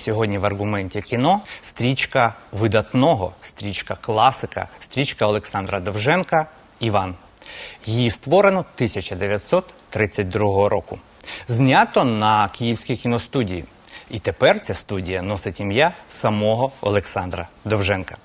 Сьогодні в аргументі кіно стрічка видатного, стрічка класика, стрічка Олександра Довженка Іван. Її створено 1932 року. Знято на Київській кіностудії. І тепер ця студія носить ім'я самого Олександра Довженка.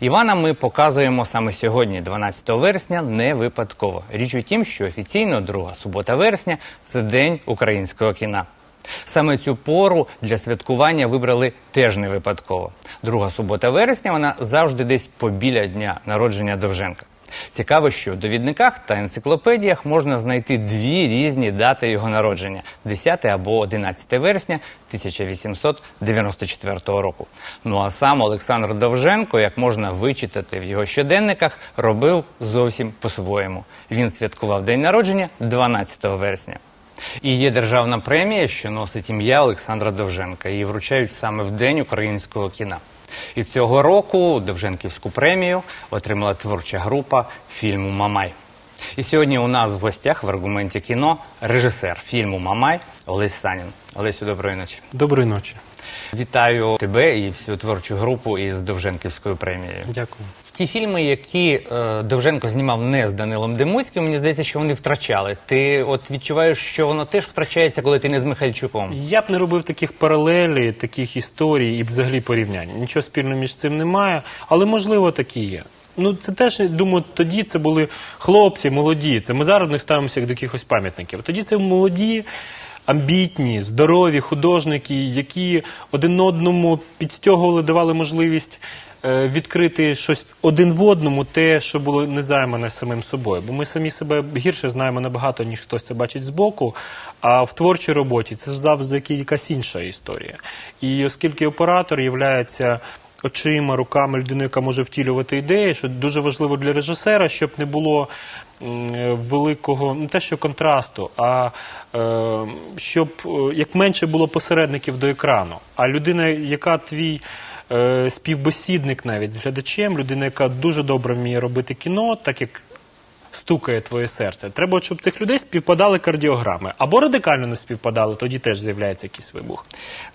Івана ми показуємо саме сьогодні, 12 вересня, не випадково. Річ у тім, що офіційно друга субота вересня це день українського кіна. Саме цю пору для святкування вибрали теж не випадково. Друга субота вересня вона завжди десь побіля дня народження Довженка. Цікаво, що в довідниках та енциклопедіях можна знайти дві різні дати його народження 10 або 11 вересня 1894 року. Ну а сам Олександр Довженко, як можна вичитати в його щоденниках, робив зовсім по-своєму. Він святкував день народження 12 вересня. І є державна премія, що носить ім'я Олександра Довженка. Її вручають саме в День українського кіна. І цього року Довженківську премію отримала творча група фільму Мамай. І сьогодні у нас в гостях в аргументі кіно режисер фільму Мамай Олесь Санін. Олесю, доброї ночі. Доброї ночі. Вітаю тебе і всю творчу групу із Довженківською премією. Дякую. Ті фільми, які е, Довженко знімав не з Данилом Демуцьким, мені здається, що вони втрачали. Ти от відчуваєш, що воно теж втрачається, коли ти не з Михальчуком. Я б не робив таких паралелей, таких історій і взагалі порівнянь. Нічого спільного між цим немає, але можливо такі є. Ну, це теж, думаю, тоді це були хлопці, молоді. Це ми зараз не ставимося як до якихось пам'ятників. Тоді це молоді, амбітні, здорові художники, які один одному підстягували, давали можливість відкрити щось один в одному, те, що було не займане самим собою. Бо ми самі себе гірше знаємо набагато, ніж хтось це бачить збоку. А в творчій роботі це ж завжди якась інша історія. І оскільки оператор є очима, руками людини, яка може втілювати ідеї, що дуже важливо для режисера, щоб не було е, великого не те, що контрасту, а е, щоб е, як менше було посередників до екрану. А людина, яка твій е, співбесідник навіть з глядачем, людина, яка дуже добре вміє робити кіно, так як стукає твоє серце. Треба, щоб цих людей співпадали кардіограми. Або радикально не співпадали, тоді теж з'являється якийсь вибух.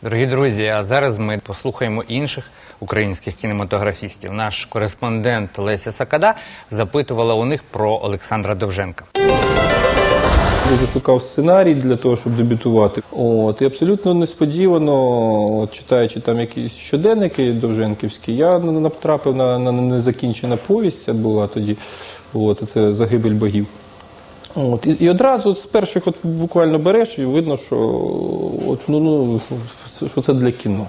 Дорогі друзі, а зараз ми послухаємо інших українських кінематографістів. Наш кореспондент Леся Сакада запитувала у них про Олександра Довженка. Дуже шукав сценарій для того, щоб дебютувати. От і абсолютно несподівано, от, читаючи там якісь щоденники довженківські, я натрапив на, на незакінчена повість. Це була тоді. От це загибель богів. От, і, і одразу з перших от буквально береш, і видно, що от, ну, ну, що це для кіно.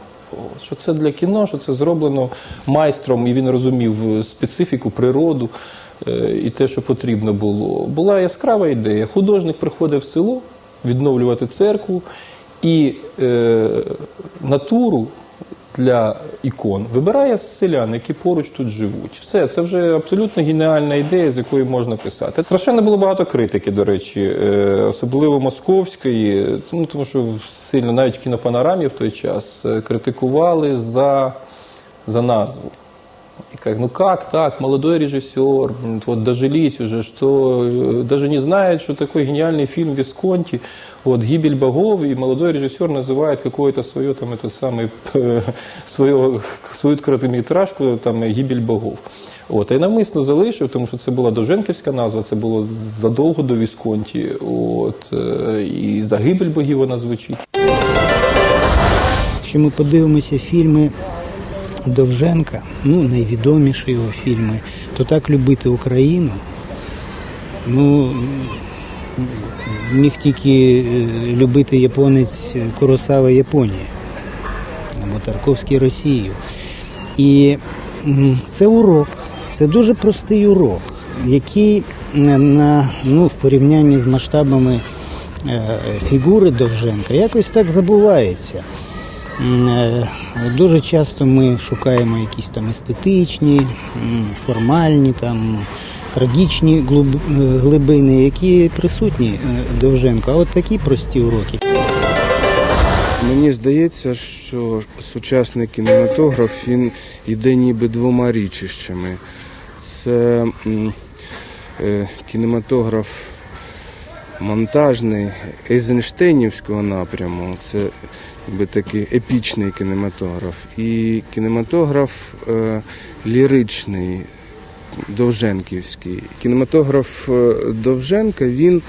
Що це для кіно, що це зроблено майстром, і він розумів специфіку, природу е, і те, що потрібно було. Була яскрава ідея. Художник приходив в село відновлювати церкву і е, натуру для ікон вибирає селян, які поруч тут живуть. Все, це вже абсолютно геніальна ідея, з якої можна писати. Страшенно було багато критики, до речі, е, особливо московської, ну тому що сильно навіть кінопанорамі в той час е, критикували за, за назву. И как, ну как так, молодой режиссер, вот дожились уже, что э, даже не знает, что такой гениальный фильм Висконти, вот «Гибель богов», и молодой режиссер называет какое-то свое, там, это самое, свое, свою короткометражку, там, «Гибель богов». От, а я навмисно залишив, тому що це була Довженківська назва, це було задовго до Вісконті. От, е, і «Загибель богів» вона звучить. Якщо ми подивимося фільми Довженка, ну найвідоміші його фільми, то так любити Україну. Ну міг тільки е, любити японець Куросава Японія або Тарковський Росію. І це урок, це дуже простий урок, який на, ну, в порівнянні з масштабами е, фігури Довженка якось так забувається. Е, Дуже часто ми шукаємо якісь там естетичні, формальні, там, трагічні е, глибини, які присутні е, Довженко. А от такі прості уроки. Мені здається, що сучасний кінематограф він іде ніби двома річищами. Це кінематограф монтажний Ейзенштейнівського напряму. Це якби такий епічний кінематограф. І кінематограф е, ліричний, Довженківський. Кінематограф е, Довженка він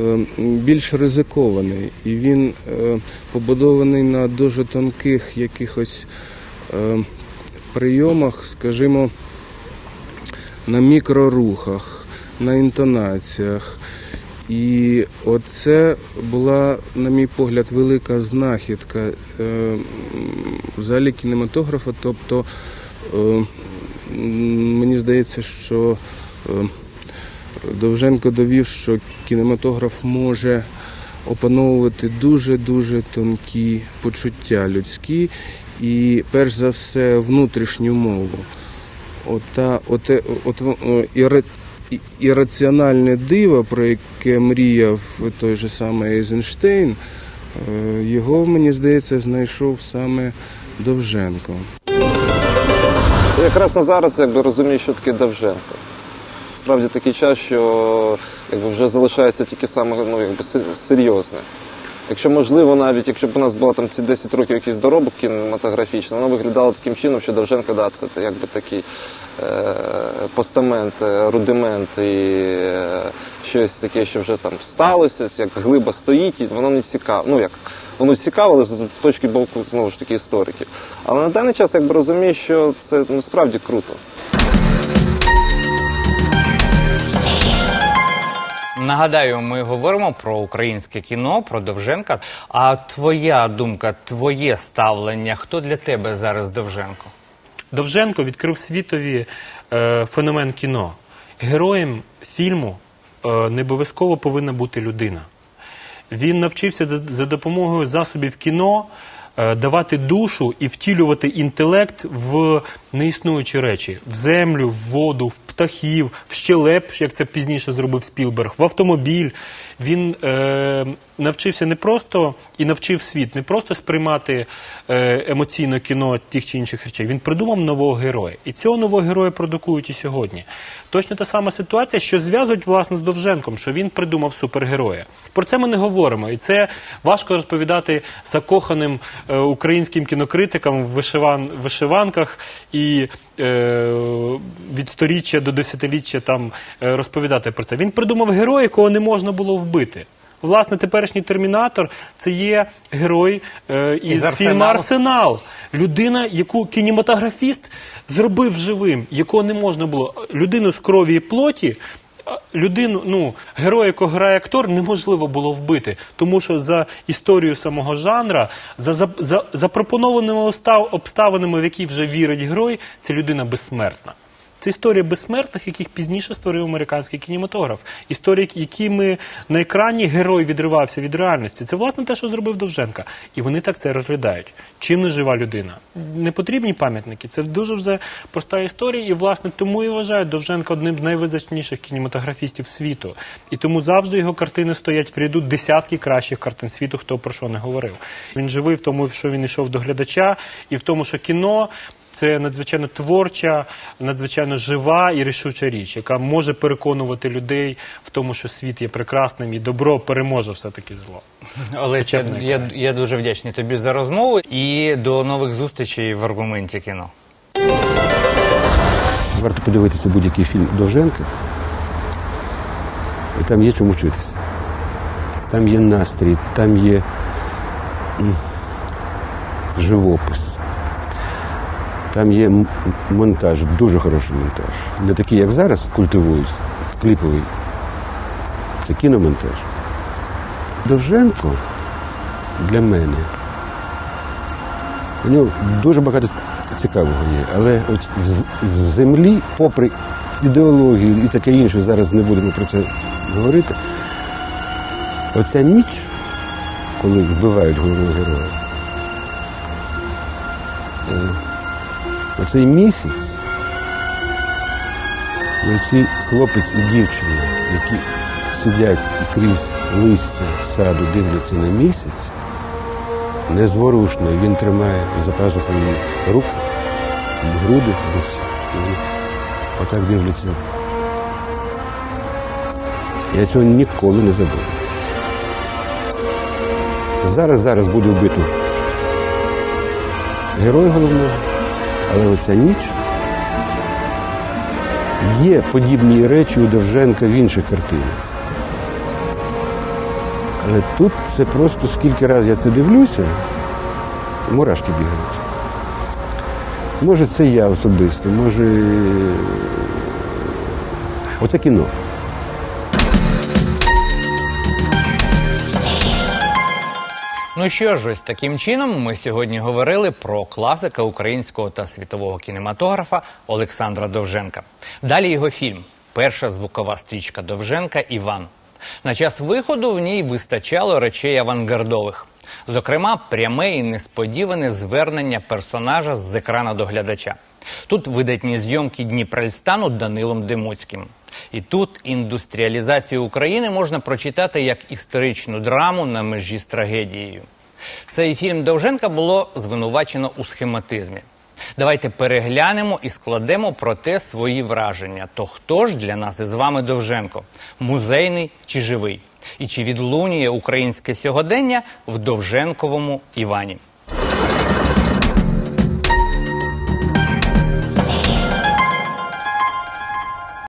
е, більш ризикований і він е, побудований на дуже тонких якихось е, прийомах, скажімо, на мікрорухах, на інтонаціях. І оце була, на мій погляд, велика знахідка е, взагалі кінематографа. Тобто е, мені здається, що е, Довженко довів, що кінематограф може опановувати дуже-дуже тонкі почуття людські і, перш за все, внутрішню мову. Ота, оте, от, ірраціональне диво, про яке мріяв той же самий Ейзенштейн, е, його, мені здається, знайшов саме Довженко. Якраз на зараз якби розумію, що таке Довженко. Справді такий час, що якби вже залишається тільки саме ну, якби, серйозне. Якщо можливо, навіть якщо б у нас було там ці 10 років якийсь доробок кінематографічний, воно виглядало таким чином, що Довженко да, це якби такий е, постамент, е, рудимент і е, щось таке, що вже там сталося, як глиба стоїть, і воно не цікаво. Ну як воно цікаво, але з точки боку знову ж таки істориків. Але на даний час якби розумію, що це ну, справді круто. Нагадаю, ми говоримо про українське кіно, про Довженка. А твоя думка, твоє ставлення, хто для тебе зараз Довженко? Довженко відкрив світові е, феномен кіно. Героєм фільму е, не обов'язково повинна бути людина. Він навчився за- допомогою засобів кіно е, давати душу і втілювати інтелект в неіснуючі речі: в землю, в воду, в птахів, в щелеп, як це пізніше зробив Спілберг, в автомобіль. Він е, навчився не просто і навчив світ не просто сприймати е, емоційно кіно тих чи інших речей. Він придумав нового героя. І цього нового героя продукують і сьогодні. Точно та сама ситуація, що зв'язують власне з Довженком, що він придумав супергероя. Про це ми не говоримо, і це важко розповідати закоханим е, українським кінокритикам в вишиван, вишиванках і е, від сторіччя до десятиліття там е, розповідати про це. Він придумав героя, якого не можна було вбити. Власне, теперішній термінатор це є герой е, із, Із фільму Арсенал. Людина, яку кінематографіст зробив живим, якого не можна було. Людину з крові і плоті. Людину, ну, героя, якого грає актор, неможливо було вбити, тому що за історію самого жанра, за, за, за запропонованими обставинами, в які вже вірить герой, ця людина безсмертна. Це історія безсмертних, яких пізніше створив американський кінематограф. Історії, якими на екрані герой відривався від реальності. Це власне те, що зробив Довженка. І вони так це розглядають. Чим не жива людина? Не потрібні пам'ятники. Це дуже вже проста історія. І власне тому і вважають Довженка одним з найвизначніших кінематографістів світу. І тому завжди його картини стоять в ряду десятки кращих картин світу, хто про що не говорив. Він живий в тому, що він йшов до глядача, і в тому, що кіно. Це надзвичайно творча, надзвичайно жива і рішуча річ, яка може переконувати людей в тому, що світ є прекрасним і добро переможе все-таки зло. Олесь, я, я, я дуже вдячний тобі за розмову і до нових зустрічей в аргументі кіно. Варто подивитися будь-який фільм Довженка, і там є чому вчитися. Там є настрій, там є живопис, там є монтаж, дуже хороший монтаж. Не такий, як зараз культивують, кліповий. Це кіномонтаж. Довженко для мене. У нього дуже багато цікавого є, але от в, землі, попри ідеологію і таке інше, зараз не будемо про це говорити. Оця ніч, коли вбивають головного героя, е, оцей місяць, і оці хлопець і дівчина, які сидять і крізь листя саду дивляться на місяць, незворушно. Він тримає за пазухою руку, груди в руці. І отак дивляться. Я цього ніколи не забуду. Зараз, зараз буде вбито герой головного, але оця ніч. Є подібні речі у Довженка в інших картинах. Але тут це просто скільки разів я це дивлюся, мурашки бігають. Може, це я особисто, може. Оце кіно. Ну що ж, ось таким чином ми сьогодні говорили про класика українського та світового кінематографа Олександра Довженка. Далі його фільм Перша звукова стрічка Довженка Іван. На час виходу в ній вистачало речей авангардових. Зокрема, пряме і несподіване звернення персонажа з екрана до глядача. Тут видатні зйомки Дніпрельстану Данилом Демуцьким. І тут індустріалізацію України можна прочитати як історичну драму на межі з трагедією. Цей фільм Довженка було звинувачено у схематизмі. Давайте переглянемо і складемо про те свої враження. То хто ж для нас із вами Довженко? Музейний чи живий? І чи відлунює українське сьогодення в Довженковому Івані?